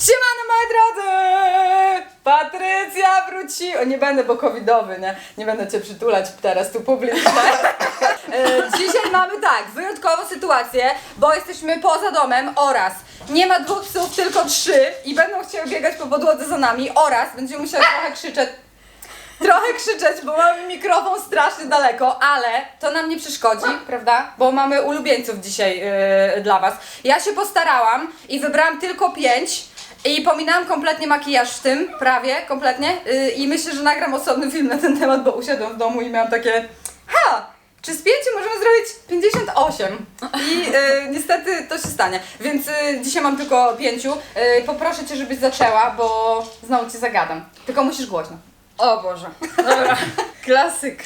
Siemano moi drodzy! Patrycja wróciła! Nie będę, bo covidowy, nie? Nie będę Cię przytulać teraz tu publicznie. E, Dzisiaj mamy tak, wyjątkową sytuację, bo jesteśmy poza domem oraz nie ma dwóch psów, tylko trzy i będą chciały biegać po podłodze za nami oraz będziemy musiały trochę krzyczeć trochę krzyczeć, bo mamy mikrofon strasznie daleko, ale to nam nie przeszkodzi, prawda? Bo mamy ulubieńców dzisiaj yy, dla Was. Ja się postarałam i wybrałam tylko pięć. I pominęłam kompletnie makijaż w tym, prawie, kompletnie. Yy, I myślę, że nagram osobny film na ten temat, bo usiadłam w domu i miałam takie Ha! Czy z pięciu możemy zrobić 58? I yy, niestety to się stanie. Więc yy, dzisiaj mam tylko pięciu. Yy, poproszę Cię, żebyś zaczęła, bo znowu Cię zagadam. Tylko musisz głośno. O Boże. Dobra. Klasyk.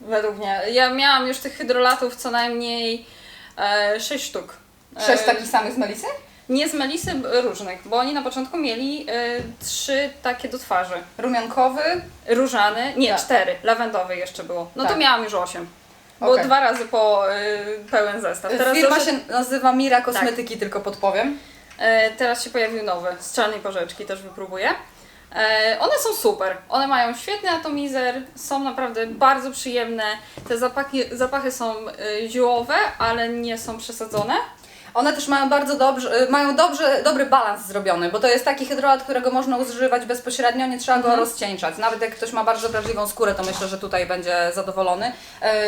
Według mnie. Ja miałam już tych hydrolatów co najmniej e, 6 sztuk. Sześć E, takich samych z Melisy? Nie z Melisy różnych, bo oni na początku mieli e, trzy takie do twarzy. Rumiankowy. Różany, nie, Tak. cztery. Lawendowy jeszcze było. No Tak. to miałam już osiem. Bo Okej. dwa razy po e, pełen zestaw. Teraz, Firma doszedł- się nazywa Mira Kosmetyki, tylko podpowiem. E, teraz się pojawił nowy, z czarnej porzeczki też wypróbuję. E, one są super, one mają świetny atomizer, są naprawdę bardzo przyjemne. Te zapachy, zapachy są e, ziołowe, ale nie są przesadzone. One też mają bardzo dobrze, y, mają dobrze, dobry balans zrobiony, bo to jest taki hydrolat, którego można używać bezpośrednio, nie trzeba go rozcieńczać. Nawet jak ktoś ma bardzo wrażliwą skórę, to myślę, że tutaj będzie zadowolony.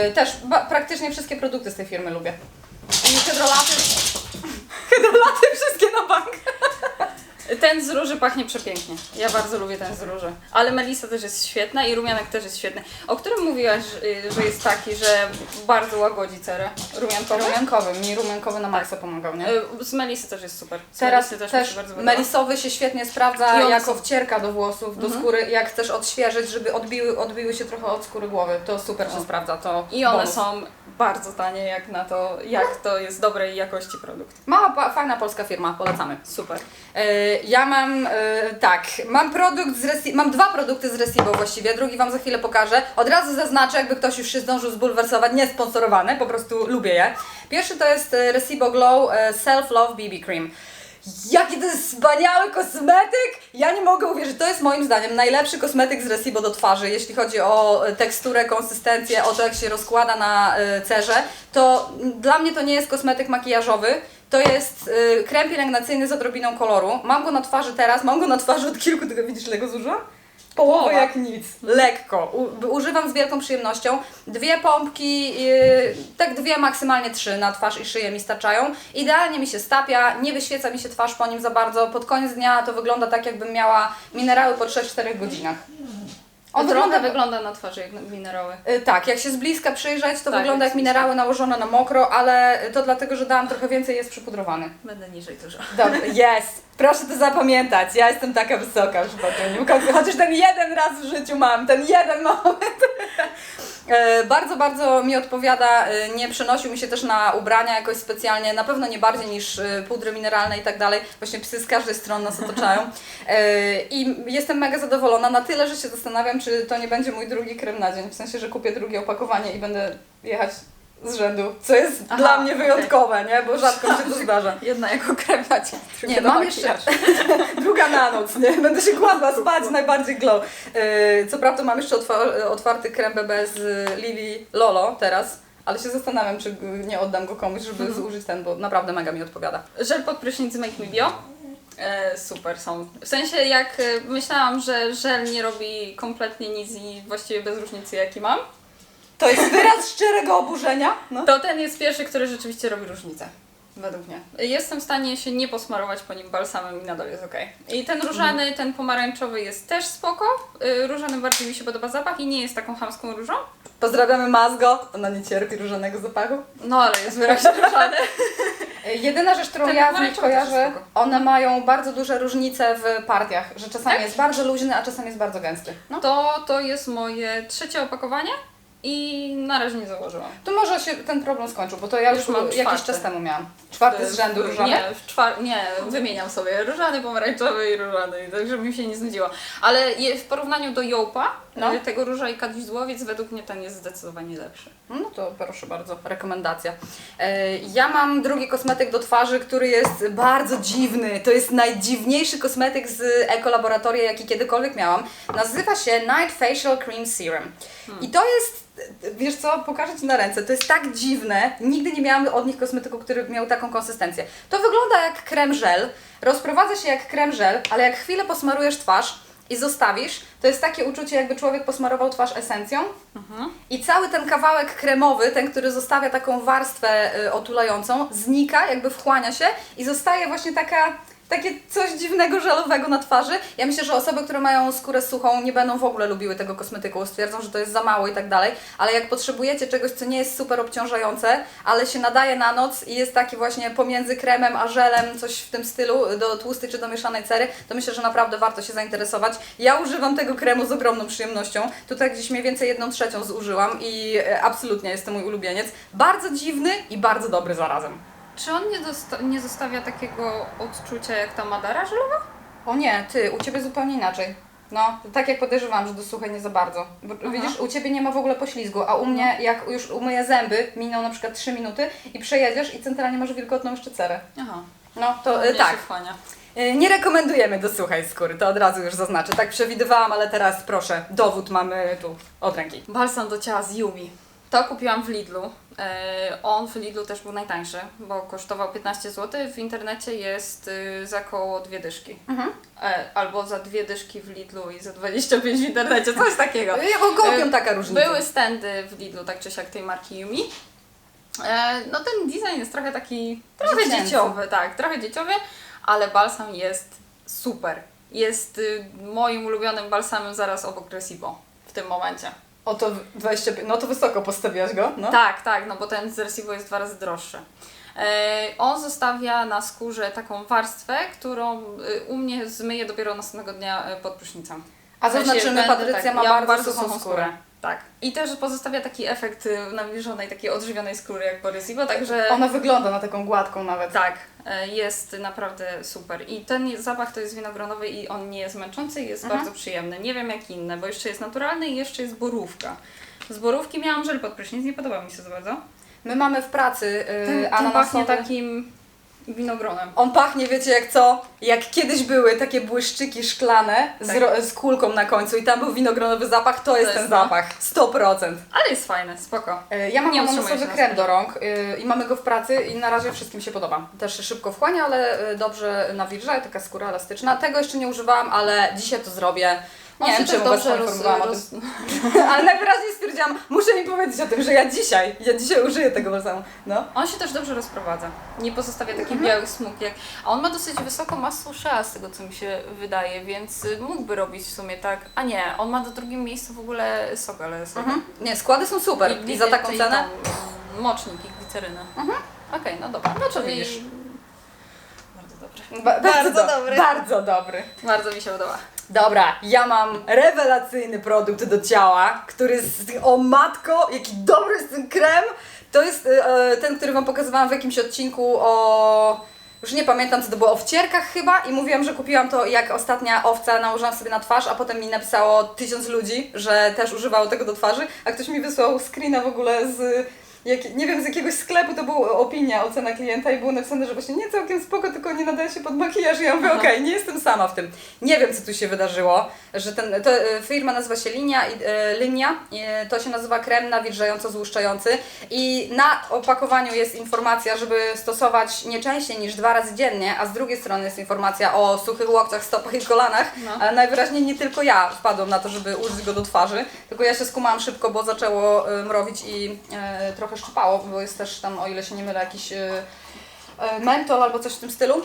Y, Też ba- praktycznie wszystkie produkty z tej firmy lubię. I hydrolaty... Hydrolaty wszystkie na bank. Ten z róży pachnie przepięknie. Ja bardzo lubię ten z róży. Ale Melisa też jest świetna i rumianek też jest świetny. O którym mówiłaś, że- że jest taki, że bardzo łagodzi cerę? Rumiankowy? Rumiankowy, mi rumiankowy na maksa pomagał, nie? E, Z Melisy też jest super. Z Teraz Melisy też, mi się bardzo podoba. melisowy się świetnie sprawdza I one jako Mhm. wcierka do włosów, do skóry, jak chcesz odświeżyć, żeby odbiły, odbiły się trochę od skóry głowy. To super się sprawdza, to I one bonus. są bardzo tanie jak na to, jak to jest dobrej jakości produkt. Mała, fajna polska firma, polecamy. Super. E, ja mam, e, tak, mam produkt z Resi- mam dwa produkty z Resibo właściwie, drugi Wam za chwilę pokażę. Od razu zaznaczę, jakby ktoś już się zdążył zbulwersować, nie sponsorowane, po prostu lubię je. Pierwszy to jest e, Resibo Glow Self Love BB Cream. Jaki to jest wspaniały kosmetyk! Ja nie mogę uwierzyć, to jest moim zdaniem najlepszy kosmetyk z Resibo do twarzy, jeśli chodzi o e, teksturę, konsystencję, o to jak się rozkłada na e, cerze. To dla mnie to nie jest kosmetyk makijażowy, to jest y, krem pielęgnacyjny z odrobiną koloru. Mam go na twarzy teraz, mam go na twarzy od kilku, tylko widzisz ile go zużyłam? Połowę Połowa. jak nic. Lekko. U, używam z wielką przyjemnością. Dwie pompki, y, tak dwie, maksymalnie trzy na twarz i szyję mi starczają. Idealnie mi się stapia, nie wyświeca mi się twarz po nim za bardzo. Pod koniec dnia to wygląda tak, jakbym miała minerały po 3-4 godzinach. On trochę wygląda, wygląda na twarzy jak minerały. Y, Tak, jak się z bliska przyjrzeć, to Tak, wygląda jak jak minerały nałożone na mokro, ale to dlatego, że dałam trochę więcej, jest przypudrowany. Będę niżej dużo. Dobrze, jest! Proszę to zapamiętać, ja jestem taka wysoka już potem. Chociaż ten jeden raz w życiu mam, ten jeden moment. E, Bardzo, bardzo mi odpowiada, e, nie przenosił mi się też na ubrania jakoś specjalnie, na pewno nie bardziej niż e, pudry mineralne i tak dalej. Właśnie psy z każdej strony nas otaczają. I jestem mega zadowolona, na tyle, że się zastanawiam, czy to nie będzie mój drugi krem na dzień. W sensie, że kupię drugie opakowanie i będę jechać z rzędu, co jest Aha, dla mnie wyjątkowe, nie? Bo rzadko się to zdarza. Jedna jako krewacie. Nie, mam jeszcze druga na noc, nie? Będę się kładła spać, najbardziej glow. Yy, co prawda mam jeszcze otwa- otwarty krem BB z Lili Lolo teraz, ale się zastanawiam, czy nie oddam go komuś, żeby Mhm. zużyć ten, bo naprawdę mega mi odpowiada. Żel pod prysznic Make Me Bio. E, super są. W sensie jak e, myślałam, że żel nie robi kompletnie nic i właściwie bez różnicy jaki mam, To jest wyraz szczerego oburzenia. No. to ten jest pierwszy, który rzeczywiście robi różnicę. Według mnie. Jestem w stanie się nie posmarować po nim balsamem i nadal jest ok. I ten różany, ten pomarańczowy jest też spoko. Y, Różany bardziej mi się podoba zapach i nie jest taką chamską różą. Pozdrawiamy Mazgo, ona nie cierpi różanego zapachu. No ale jest wyraźnie różany. Jedyna rzecz, którą Ten ja z nich kojarzę, one mają bardzo duże różnice w partiach, że czasami Tak? jest bardzo luźny, a czasami jest bardzo gęsty. No. To, to jest moje trzecie opakowanie i na razie nie założyłam. To może się ten problem skończył, bo to ja już, Już mam jakiś czwarte. czas temu miałam. Czwarty z rzędu różany? Nie, czwar- nie, wymieniam sobie różany, pomarańczowy i różany, tak żeby mi się nie znudziło. Ale je, w porównaniu do Jołpa, No. no. tego róża i kadźwidłowiec, według mnie ten jest zdecydowanie lepszy. No to proszę bardzo, rekomendacja. E, Ja mam drugi kosmetyk do twarzy, który jest bardzo dziwny. To jest najdziwniejszy kosmetyk z ekolaboratoria, jaki kiedykolwiek miałam. Nazywa się Night Facial Cream Serum. I to jest, wiesz co, pokażę Ci na ręce, to jest tak dziwne. Nigdy nie miałam od nich kosmetyku, który miał taką konsystencję. To wygląda jak krem żel, rozprowadza się jak krem żel, ale jak chwilę posmarujesz twarz i zostawisz, to jest takie uczucie, jakby człowiek posmarował twarz esencją. I cały ten kawałek kremowy, ten, który zostawia taką warstwę y, otulającą, znika, jakby wchłania się i zostaje właśnie taka, takie coś dziwnego, żelowego na twarzy. Ja myślę, że osoby, które mają skórę suchą, nie będą w ogóle lubiły tego kosmetyku, stwierdzą, że to jest za mało i tak dalej, ale jak potrzebujecie czegoś, co nie jest super obciążające, ale się nadaje na noc i jest taki właśnie pomiędzy kremem a żelem, coś w tym stylu, do tłustej czy do mieszanej cery, to myślę, że naprawdę warto się zainteresować. Ja używam tego kremu z ogromną przyjemnością. Tutaj gdzieś mniej więcej jedną trzecią zużyłam i e, absolutnie jest to mój ulubieniec. Bardzo dziwny i bardzo dobry zarazem. Czy on nie, dosta- nie zostawia takiego odczucia jak ta Madara żelowa? O nie, ty, u Ciebie zupełnie inaczej. No, tak jak podejrzewałam, że do suchej nie za bardzo. Bo widzisz, u Ciebie nie ma w ogóle poślizgu, a u mnie, jak już umyję zęby, miną na przykład 3 minuty i przejedziesz i centralnie masz wilgotną jeszcze cerę. Aha. No, to mnie tak. E, Nie rekomendujemy do suchej skóry, to od razu już zaznaczę. Tak przewidywałam, ale teraz proszę, dowód mamy tu od ręki. Balsam do ciała z Yumi. To kupiłam w Lidlu. E, on w Lidlu też był najtańszy, bo kosztował 15 zł. W internecie jest y, za około dwie dyszki. Mhm. E, albo za dwie dyszki w Lidlu i za 25 w internecie, coś takiego. Ja gołpią E, taka różnica. Były standy w Lidlu, tak czy siak tej marki Yumi. E, no ten design jest trochę taki, trochę Dziecięcy. dzieciowy, tak, trochę dzieciowy, ale balsam jest super. Jest y, moim ulubionym balsamem zaraz obok Resibo w tym momencie. Oto 25, no to wysoko postawiłaś go, no. Tak, tak, no bo ten z jest dwa razy droższy. E, on zostawia na skórze taką warstwę, którą y, u mnie zmyję dopiero następnego dnia e, pod prysznicem. A W sensie zaznaczymy, będę- Patrycja tak, ma ja mam bardzo, suchą skórę. Tak. I też pozostawia taki efekt y, nawilżonej, takiej odżywionej skóry jak po Resibo, także Ona wygląda na taką gładką nawet. tak, e, jest naprawdę super. I ten zapach to jest winogronowy i on nie jest męczący i jest Mhm. bardzo przyjemny. Nie wiem jak inne, bo jeszcze jest naturalny i jeszcze jest borówka. Z borówki miałam żel pod prysznic, nie podoba mi się za bardzo. My mamy w pracy Ten, yy, ten pachnie ananasowy. takim winogronem. On pachnie, wiecie jak co? Jak kiedyś były takie błyszczyki szklane z, Tak. ro- z kulką na końcu i tam był winogronowy zapach, to jest jest ten to. zapach. 100%. Ale jest fajny, spoko. Yy, Ja mam Nie ananasowy utrzymuję się na krem do rąk yy, i mamy go w pracy i na razie wszystkim się podoba. Też szybko wchłania, ale yy, dobrze nawilża, taka skóra elastyczna. Tego jeszcze nie używałam, ale dzisiaj to zrobię. Nie On wiem, czemu Was dobrze roz, poinformowałam o tym. Ale najwyraźniej stwierdziłam, muszę mi powiedzieć o tym, że ja dzisiaj, ja dzisiaj użyję tego balsamu. No. On się też dobrze rozprowadza. Nie pozostawia takich Mhm. białych smug. Jak... A on ma dosyć wysoką masę uszea, z tego co mi się wydaje, więc y, mógłby robić w sumie tak. A nie, on ma do drugim miejscu w ogóle sok, ale sok. Mhm. Nie, składy są super i, za taką cenę. Mocznik i glicerynę. Okej, no dobra. No Czyli- widzisz. Bardzo dobry. Ba- Bardzo do- dobry. Bardzo dobry. Bardzo mi się podoba. Dobra, ja mam rewelacyjny produkt do ciała, który jest, o matko, jaki dobry jest ten krem. To jest e, ten, który Wam pokazywałam w jakimś odcinku o... Już nie pamiętam, co to było, o wcierkach chyba i mówiłam, że kupiłam to jak ostatnia owca, nałożyłam sobie na twarz, a potem mi napisało tysiąc ludzi, że też używało tego do twarzy, a ktoś mi wysłał screena w ogóle z... Jak, nie wiem, z jakiegoś sklepu to była opinia, ocena klienta i było napisane, że właśnie nie całkiem spoko, tylko nie nadaje się pod makijaż. I ja mówię, okej, nie jestem sama w tym. Nie wiem, co tu się wydarzyło, że ten, to e, firma nazywa się Linia, e, Linia e, to się nazywa krem nawilżająco-złuszczający i na opakowaniu jest informacja, żeby stosować nie częściej niż dwa razy dziennie, a z drugiej strony jest informacja o suchych łokciach, stopach i kolanach, No. ale najwyraźniej nie tylko ja wpadłam na to, żeby użyć go do twarzy, tylko ja się skumałam szybko, bo zaczęło e, mrowić i e, trochę szczypało, bo jest też tam, o ile się nie mylę, jakiś e, e, mentol albo coś w tym stylu.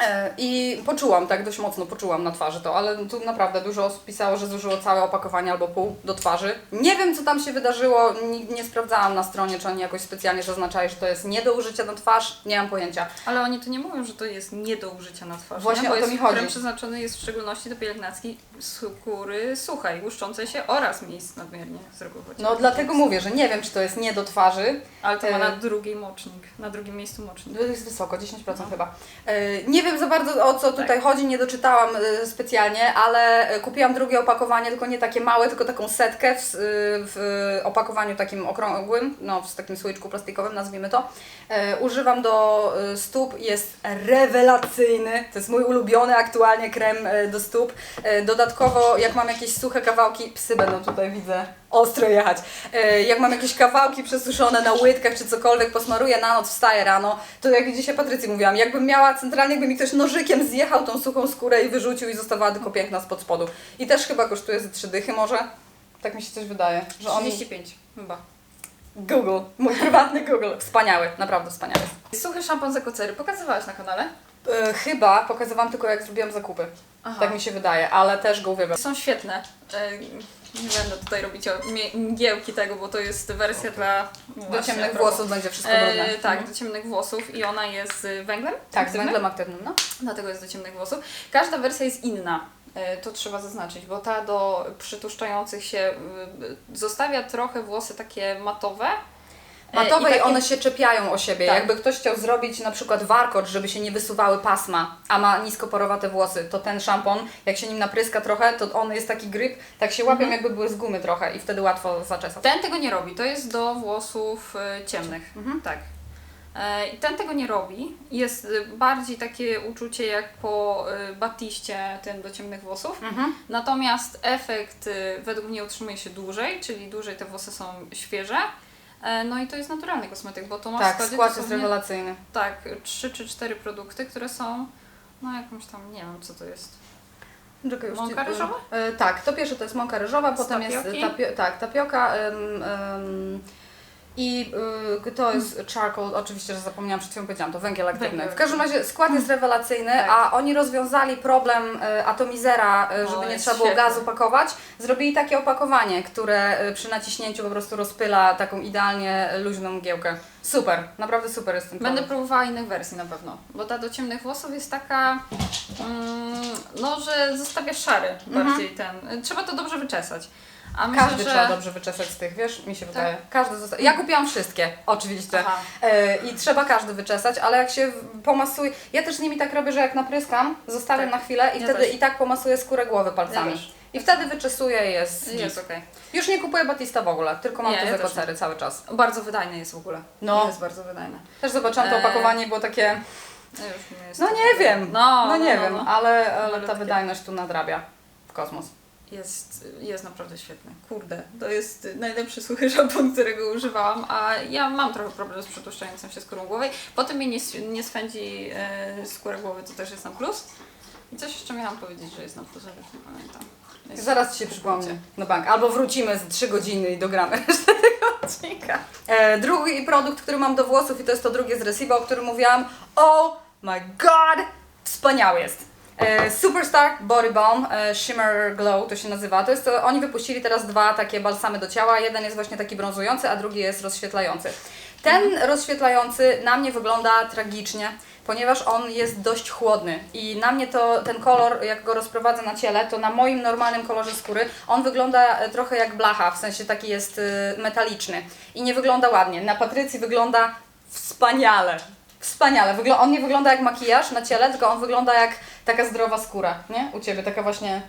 E, I poczułam, tak dość mocno poczułam na twarzy to, ale tu naprawdę dużo osób pisało, że zużyło całe opakowanie albo pół do twarzy. Nie wiem, co tam się wydarzyło, nigdy nie sprawdzałam na stronie, czy oni jakoś specjalnie zaznaczali, że to jest nie do użycia na twarz, nie mam pojęcia. Ale oni tu nie mówią, że to jest nie do użycia na twarzy. Właśnie nie? Bo o to jest mi chodzi. krem przeznaczony jest w szczególności do pielęgnacji skóry suchej, łuszczącej się oraz miejsc nadmiernie zdrowych. No dlatego mówię, że nie wiem, czy to jest nie do twarzy. Ale to ma E, na drugiej mocznik, na drugim miejscu mocznik. To jest wysoko, 10% chyba. E, Nie wiem za bardzo o co tutaj chodzi, nie doczytałam e, specjalnie, ale e, kupiłam drugie opakowanie, tylko nie takie małe, tylko taką setkę w, s- y, w opakowaniu takim okrągłym, no w takim słoiczku plastikowym, nazwijmy to. E, Używam do stóp, jest rewelacyjny, to jest mój ulubiony aktualnie krem do stóp. E, Dodatkowo, jak mam jakieś suche kawałki, psy będą tutaj, widzę, ostro jechać. E, Jak mam jakieś kawałki przesuszone na łydkach czy cokolwiek, posmaruję na noc, wstaję rano, to jak dzisiaj Patrycji mówiłam, jakbym miała centralnie, jakby mi ktoś nożykiem zjechał tą suchą skórę i wyrzucił i zostawała tylko piękna spod spodu. I też chyba kosztuje ze trzy dychy może. Tak mi się coś wydaje, że on... 35 chyba. Google, mój prywatny Google. Wspaniały, naprawdę wspaniały. Suchy szampon z ekocery. Pokazywałaś na kanale? E, chyba pokazywałam tylko jak zrobiłam zakupy. Aha. Tak mi się wydaje, ale też go uwielbiam. Są świetne. E, Nie będę tutaj robić mgiełki tego, bo to jest wersja dla... Do właśnie, ciemnych a propos. włosów będzie wszystko brudne. E, tak, Mhm. do ciemnych włosów i ona jest z węglem. Tak, z węglem aktywnym, no. Dlatego jest do ciemnych włosów. Każda wersja jest inna. To trzeba zaznaczyć, bo ta do przytłuszczających się y, zostawia trochę włosy takie matowe. E, Matowe i takie- one się czepiają o siebie. Tak. Jakby ktoś chciał zrobić na przykład warkot, żeby się nie wysuwały pasma, a ma niskoporowate włosy, to ten szampon, jak się nim napryska trochę, to on jest taki grip, tak się łapią jakby były z gumy trochę i wtedy łatwo zaczesać. Ten tego nie robi, to jest do włosów e, ciemnych. Mhm. Tak. E, I ten tego nie robi. Jest bardziej takie uczucie jak po batiście tym do ciemnych włosów. Mhm. Natomiast efekt według mnie utrzymuje się dłużej, czyli dłużej te włosy są świeże. E, No i to jest naturalny kosmetyk, bo to ma w Tak, składzie skład jest rewelacyjny. tak, trzy czy cztery produkty, które są no jakąś tam, nie wiem co to jest. Czekaj, już Mąka ci- ryżowa? E, tak, to pierwsze to jest mąka ryżowa, Z potem jest tapioki? tapio, tak, tapioka ym, ym, i y, to jest charcoal, oczywiście, że zapomniałam, przed chwilą powiedziałam, to węgiel aktywny. W każdym razie skład jest rewelacyjny, Tak. a oni rozwiązali problem y, atomizera, y, żeby O, nie jest trzeba było świetne. gazu pakować. Zrobili takie opakowanie, które y, przy naciśnięciu po prostu rozpyla taką idealnie luźną mgiełkę. Super, naprawdę super jest ten Będę produkt. próbowała innych wersji na pewno, bo ta do ciemnych włosów jest taka, mm, no, że zostawia szary bardziej ten. Trzeba to dobrze wyczesać. A myślę, Każdy że... trzeba dobrze wyczesać z tych, wiesz, mi się wydaje. Każdy zosta... Ja kupiłam wszystkie, oczywiście. E, I trzeba każdy wyczesać, ale jak się pomasuje. Ja też z nimi tak robię, że jak napryskam, zostawiam Tak. na chwilę i Ja wtedy też. i tak pomasuję skórę głowy palcami. Ja. I wtedy wyczesuję i jest. Jest okej. Już nie kupuję Batista w ogóle, tylko mam Nie, to ja z też ekocery cały czas. Bardzo wydajny jest w ogóle. No. Jest bardzo wydajny. Też zobaczyłam to Eee. opakowanie, było takie. No, jest No tak- nie wiem. No, No nie no, wiem, no. ale, ale ta wydajność tu nadrabia w kosmos. Jest, jest naprawdę świetny. Kurde, to jest najlepszy suchy szampon, którego używałam, a ja mam trochę problem z przetłuszczającą się skórą głowy. Potem mnie nie, nie swędzi e, skóra głowy, to też jest na plus. I coś jeszcze miałam powiedzieć, że jest na plus, ale już nie pamiętam. Jest- Zaraz Ci się przypomnę na bank. Albo wrócimy z 3 godziny i dogramy resztę tego odcinka. E, drugi produkt, który mam do włosów i to jest to drugie z Reciba, o którym mówiłam. Oh my god! Wspaniały jest. E, Superstar Body Balm e, Shimmer Glow to się nazywa. To jest to, oni wypuścili teraz dwa takie balsamy do ciała. Jeden jest właśnie taki brązujący, a drugi jest rozświetlający. Ten rozświetlający na mnie wygląda tragicznie, ponieważ on jest dość chłodny i na mnie to ten kolor, jak go rozprowadzę na ciele, to na moim normalnym kolorze skóry on wygląda e, trochę jak blacha, w sensie taki jest metaliczny i nie wygląda ładnie. Na Patrycji wygląda wspaniale. Wspaniale. Wygl- on nie wygląda jak makijaż na ciele, tylko on wygląda jak taka zdrowa skóra, nie? U Ciebie taka właśnie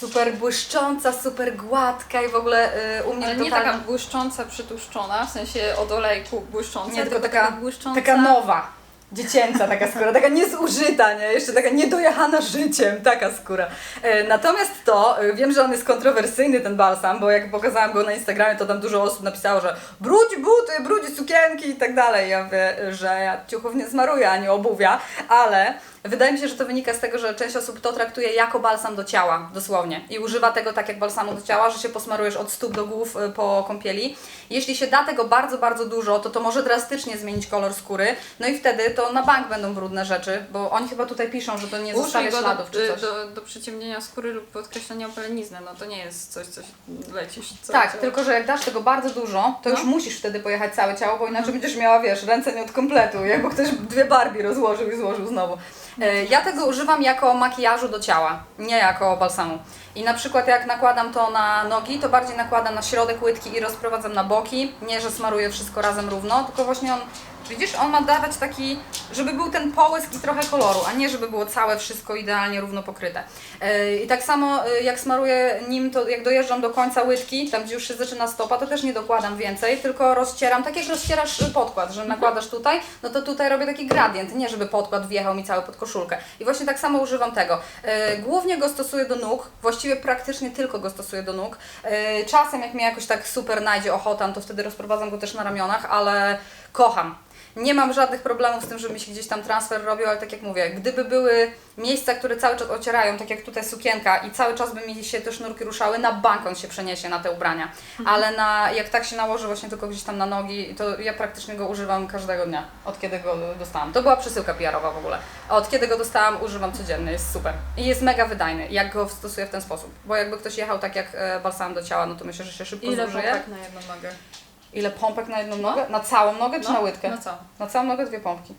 super błyszcząca, super gładka i w ogóle y, u mnie Ale nie totalnie... taka błyszcząca, przytłuszczona, w sensie od olejku błyszcząca, Nie, tylko taka, błyszcząca. taka nowa, dziecięca taka skóra, taka niezużyta, nie? Jeszcze taka niedojechana życiem, taka skóra. E, natomiast to, e, wiem, że on jest kontrowersyjny ten balsam, bo jak pokazałam go na Instagramie, to tam dużo osób napisało, że brudzi buty, brudzi sukienki i tak dalej. Ja mówię, że ja ciuchów nie zmaruję, ani obuwia, ale Wydaje mi się, że to wynika z tego, że część osób to traktuje jako balsam do ciała, dosłownie. I używa tego tak jak balsamu do ciała, że się posmarujesz od stóp do głów y, po kąpieli. Jeśli się da tego bardzo, bardzo dużo, to to może drastycznie zmienić kolor skóry. No i wtedy to na bank będą brudne rzeczy, bo oni chyba tutaj piszą, że to nie zostawia Użyj go śladów do, czy coś. do, do przyciemnienia skóry lub podkreślenia opelenizny. No to nie jest coś, coś lecisz. Co, Tak, co- tylko że jak dasz tego bardzo dużo, to już No. musisz wtedy pojechać całe ciało, bo inaczej będziesz miała, wiesz, ręce nie od kompletu, jakby ktoś dwie Barbie rozłożył i złożył znowu. E, Ja tego używam jako makijażu do ciała, nie jako balsamu. I na przykład jak nakładam to na nogi, to bardziej nakładam na środek łydki i rozprowadzam na boki. Nie, że smaruję wszystko razem równo, tylko właśnie on, widzisz, on ma dawać taki, żeby był ten połysk i trochę koloru, a nie żeby było całe wszystko idealnie równo pokryte. E, I tak samo e, jak smaruję nim, to jak dojeżdżam do końca łydki, tam gdzie już się zaczyna stopa, to też nie dokładam więcej, tylko rozcieram, tak jak rozcierasz podkład, że nakładasz tutaj, no to tutaj robię taki gradient, nie żeby podkład wjechał mi cały pod koszulkę. I właśnie tak samo używam tego. E, Głównie go stosuję do nóg, właściwie praktycznie tylko go stosuję do nóg. Czasem jak mnie jakoś tak super najdzie ochota, no to wtedy rozprowadzam go też na ramionach, ale kocham. Nie mam żadnych problemów z tym, żeby mi się gdzieś tam transfer robił, ale tak jak mówię, gdyby były miejsca, które cały czas ocierają, tak jak tutaj sukienka i cały czas by mi się te sznurki ruszały, na bank on się przeniesie na te ubrania. Ale na, jak tak się nałoży właśnie tylko gdzieś tam na nogi, to ja praktycznie go używam każdego dnia, od kiedy go dostałam. To była przesyłka PR-owa w ogóle. A od kiedy go dostałam, używam codziennie, jest super. I jest mega wydajny, jak go stosuję w ten sposób. Bo jakby ktoś jechał tak jak e, balsam do ciała, no to myślę, że się szybko Ile zużyje. pompek na jedną nogę? Ile pompek na jedną nogę? Na całą nogę czy No, na łydkę? Na co? Na całą nogę dwie pompki.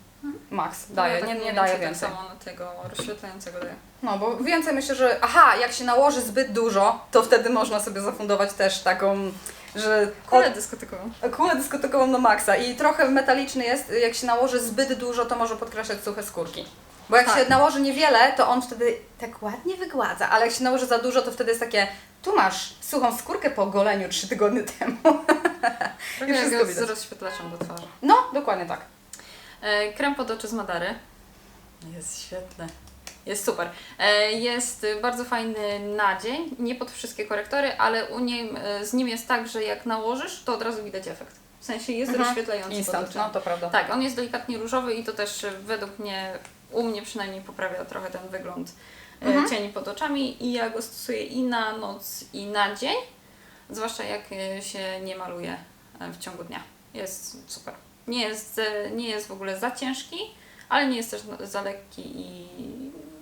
Max, daje, Ja tak nie, nie daje więcej więcej. Tak samo na tego rozświetlającego daje. No bo więcej myślę, że aha, jak się nałoży zbyt dużo, to wtedy można sobie zafundować też taką, że Kulę dyskotykową. kulę dyskotekową na maksa i trochę metaliczny jest, jak się nałoży zbyt dużo, to może podkreślać suche skórki. Bo jak Tak. się nałoży niewiele, to on wtedy tak ładnie wygładza, ale jak się nałoży za dużo, to wtedy jest takie, tu masz suchą skórkę po goleniu trzy tygodnie temu. Trochę wszystko jak z rozświetlaczem do twarzy. No, dokładnie tak. E, krem pod oczy z Madary. Jest świetny. Jest super. E, jest bardzo fajny na dzień, nie pod wszystkie korektory, ale u nim, e, z nim jest tak, że jak nałożysz, to od razu widać efekt. W sensie jest Mhm. rozświetlający Instant, no to prawda. Tak, on jest delikatnie różowy i to też według mnie, u mnie przynajmniej poprawia trochę ten wygląd e, Mhm. cieni pod oczami i ja go stosuję i na noc i na dzień, zwłaszcza jak e, się nie maluje e, w ciągu dnia. Jest super. Nie jest, nie jest w ogóle za ciężki, ale nie jest też za lekki i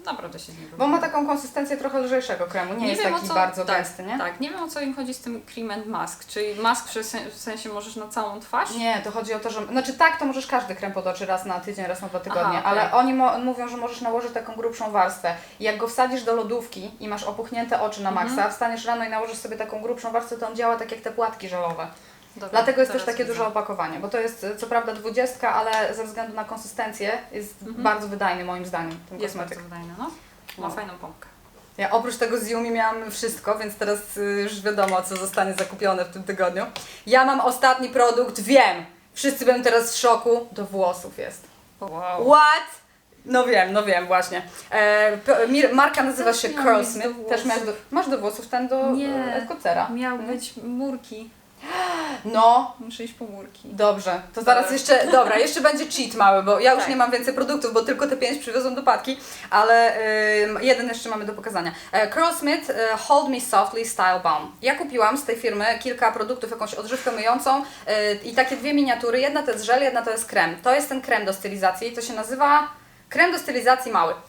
naprawdę się z nim Bo ma taką konsystencję trochę lżejszego kremu, nie, jest wiem, taki co, bardzo tak, gęsty, nie? Tak, nie wiem o co im chodzi z tym cream and mask, czyli mask w sen- w sensie możesz na całą twarz? Nie, to chodzi o to, że. Znaczy tak, to możesz każdy krem pod oczy raz na tydzień, raz na dwa tygodnie, Aha, ale oni mo- mówią, że możesz nałożyć taką grubszą warstwę. I jak go wsadzisz do lodówki i masz opuchnięte oczy na maksa, Mhm. wstaniesz rano i nałożysz sobie taką grubszą warstwę, to on działa tak jak te płatki żelowe. Dobra, Dlatego jest też takie widzę. duże opakowanie, bo to jest y, co prawda dwudziestka, ale ze względu na konsystencję jest Mhm. bardzo wydajny moim zdaniem ten Jest kosmetyk. bardzo wydajny, no. Ma No. fajną pompkę. Ja oprócz tego z Yumi miałam wszystko, więc teraz y, już wiadomo, co zostanie zakupione w tym tygodniu. Ja mam ostatni produkt, wiem! Wszyscy będą teraz w szoku. Do włosów jest. Wow. What? No wiem, no wiem, właśnie. E, marka nazywa się miałam Curl mieć do Smith. Też miałeś do, masz do włosów ten do Nie. e, kocera. Miał być murki. No, Muszę iść po murki. Dobrze, to zaraz jeszcze, dobra, jeszcze będzie cheat mały, bo ja już Tak. nie mam więcej produktów, bo tylko te pięć przywiozłam do patki, ale ym, jeden jeszcze mamy do pokazania. E, Curl Smith e, Hold Me Softly Style Balm. Ja kupiłam z tej firmy kilka produktów, jakąś odżywkę myjącą e, i takie dwie miniatury, jedna to jest żel, jedna to jest krem. To jest ten krem do stylizacji, to się nazywa krem do stylizacji mały.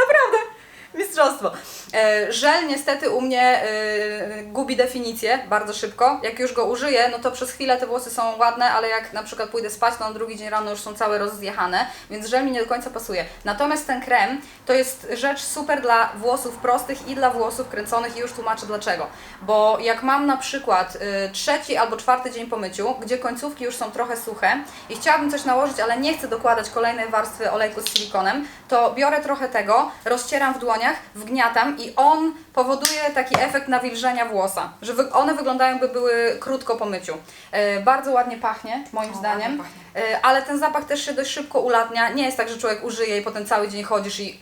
Naprawdę. Mistrzostwo. E, żel niestety u mnie e, gubi definicję bardzo szybko. Jak już go użyję, no to przez chwilę te włosy są ładne, ale jak na przykład pójdę spać, to na drugi dzień rano już są całe rozjechane, więc żel mi nie do końca pasuje. Natomiast ten krem to jest rzecz super dla włosów prostych i dla włosów kręconych i już tłumaczę dlaczego. Bo jak mam na przykład y, trzeci albo czwarty dzień po myciu, gdzie końcówki już są trochę suche i chciałabym coś nałożyć, ale nie chcę dokładać kolejnej warstwy olejku z silikonem, to biorę trochę tego, rozcieram w dłoniach, wgniatam i on powoduje taki efekt nawilżenia włosa, że wy, one wyglądają jakby były krótko po myciu. E, bardzo ładnie pachnie, moim O, zdaniem. E, ale ten zapach też się dość szybko ulatnia. Nie jest tak, że człowiek użyje i potem cały dzień chodzisz i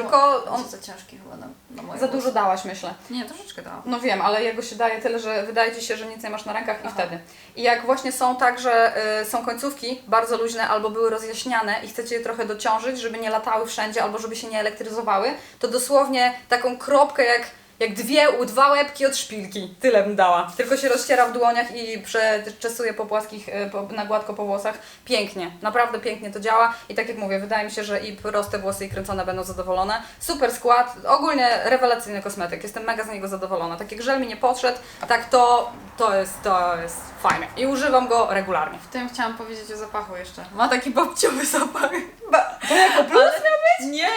Tylko On jest za ciężki chyba na, na moje za dużo dałaś, myślę. Nie, troszeczkę dałam. No wiem, ale jego się daje tyle, że wydaje ci się, że nic nie masz na rękach i Aha. wtedy. I jak właśnie są tak, że y, są końcówki bardzo luźne albo były rozjaśniane i chcecie je trochę dociążyć, żeby nie latały wszędzie albo żeby się nie elektryzowały, to dosłownie taką kropkę jak, jak dwie, dwa łebki od szpilki. Tyle bym dała. Tylko się rozciera w dłoniach i przeczesuje po płaskich, y, po, na gładko po włosach. Pięknie, naprawdę pięknie to działa i tak jak mówię, wydaje mi się, że i proste włosy i kręcone będą zadowolone. Super skład, ogólnie rewelacyjny kosmetyk, jestem mega z niego zadowolona. Tak jak żel mi nie podszedł, tak to, to jest, to jest fajne i używam go regularnie. W tym chciałam powiedzieć o zapachu jeszcze. Ma taki babciowy zapach. To jako plus Ale... Nie,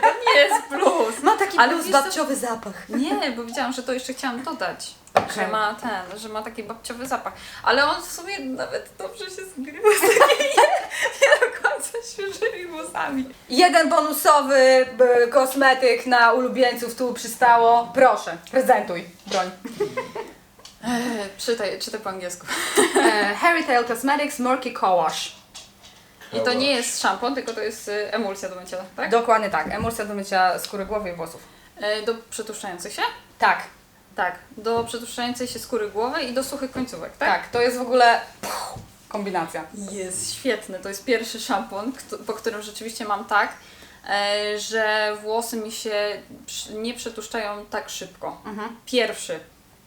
to nie jest plus. Ma taki Ale plus babciowy zapach. Nie, bo widziałam, że to jeszcze chciałam dodać. Okej. Że ma ten, że ma taki babciowy zapach. Ale on w sumie nawet dobrze się zgrywa z takimi nie do końca świeżymi włosami. Jeden bonusowy kosmetyk na ulubieńców tu przystało. Proszę, prezentuj, broń. Eee, czytaj, czytaj po angielsku. E, Harry Tail Cosmetics Murky Co-Wash. I to nie jest szampon, tylko to jest y, emulsja do mycia, tak? Dokładnie tak, emulsja do mycia skóry głowy i włosów. E, do przetłuszczających się? Tak, Tak. Do przetłuszczającej się skóry głowy i do suchych końcówek, tak? tak, to jest w ogóle pff, kombinacja. Jest świetny. To jest pierwszy szampon, po którym rzeczywiście mam tak, e, że włosy mi się nie przetłuszczają tak szybko. Mhm. Pierwszy,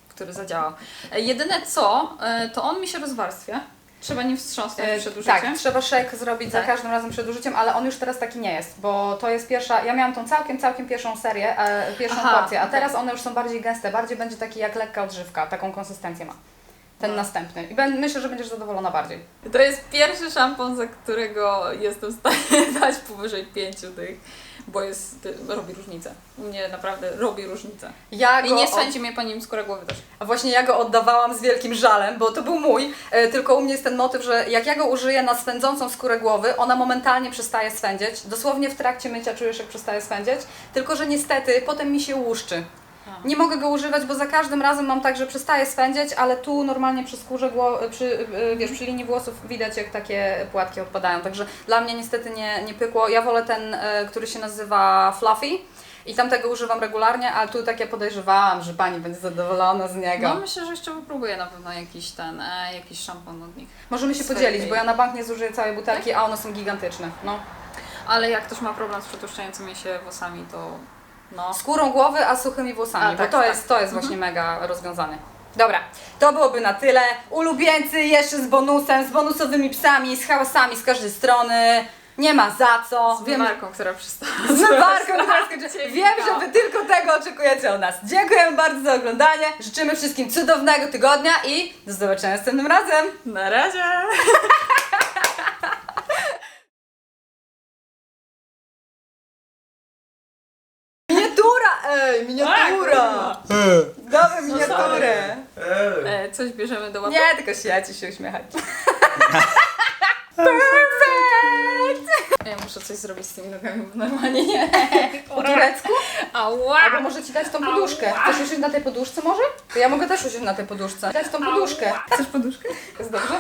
który zadziałał. E, Jedyne co, to on mi się rozwarstwia. Trzeba nim wstrząsnąć E, przed tak, użyciem. trzeba shake zrobić za Tak. każdym razem przed użyciem, ale on już teraz taki nie jest, bo to jest pierwsza, ja miałam tą całkiem, całkiem pierwszą serię, e, pierwszą Aha, porcję, a okej. teraz one już są bardziej gęste, bardziej będzie taki jak lekka odżywka, taką konsystencję ma. Ten No. następny. I ben, myślę, że będziesz zadowolona bardziej. To jest pierwszy szampon, za którego jestem w stanie dać powyżej pięciu tych, bo jest, robi różnicę. U mnie naprawdę robi różnicę. Ja I nie od- swędzi mnie po nim skóra głowy też. A właśnie ja go oddawałam z wielkim żalem, bo to był mój, e, tylko u mnie jest ten motyw, że jak ja go użyję na swędzącą skórę głowy, ona momentalnie przestaje swędzieć. Dosłownie w trakcie mycia czujesz, jak przestaje swędzieć, tylko że niestety potem mi się łuszczy. A. Nie mogę go używać, bo za każdym razem mam tak, że przestaje swędzieć, ale tu normalnie przy skórze, przy, e, wiesz, przy linii włosów widać, jak takie płatki odpadają. Także dla mnie niestety nie, nie pykło. Ja wolę ten, e, który się nazywa Fluffy. I tamtego używam regularnie, ale tu tak ja podejrzewałam, że pani będzie zadowolona z niego. No myślę, że jeszcze wypróbuję na pewno jakiś ten, e, jakiś szampon od nich. Możemy się podzielić, bo ja na bank nie zużyję całej butelki, a one są gigantyczne. No. Ale jak ktoś ma problem z przetłuszczającymi się włosami, to no. Skórą głowy, a suchymi włosami, A, bo tak, to tak. jest, to jest właśnie mega rozwiązane. Dobra, to byłoby na tyle. Ulubieńcy jeszcze z bonusem, z bonusowymi psami, z hałasami z każdej strony. Nie ma za co. Z Wiem, marką, która przystała. z marką, która skończy. Wiem, że Wy tylko tego oczekujecie od nas. Dziękujemy bardzo za oglądanie. Życzymy wszystkim cudownego tygodnia i do zobaczenia następnym razem. Na razie! coś bierzemy do łapy. Nie, tylko siedź i się uśmiechać. Perfekt! Ja muszę coś zrobić z tymi nogami, bo normalnie nie. Po turecku? Ała! Albo może ci dać tą poduszkę. Chcesz usiąść na tej poduszce może? To ja mogę też usiąść na tej poduszce. Dać tą poduszkę. Chcesz poduszkę? Jest dobrze?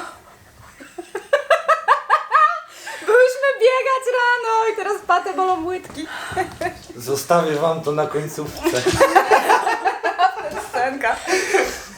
Byłyśmy biegać rano i teraz patę bolą łydki. Zostawię wam to na końcówce. Scenka.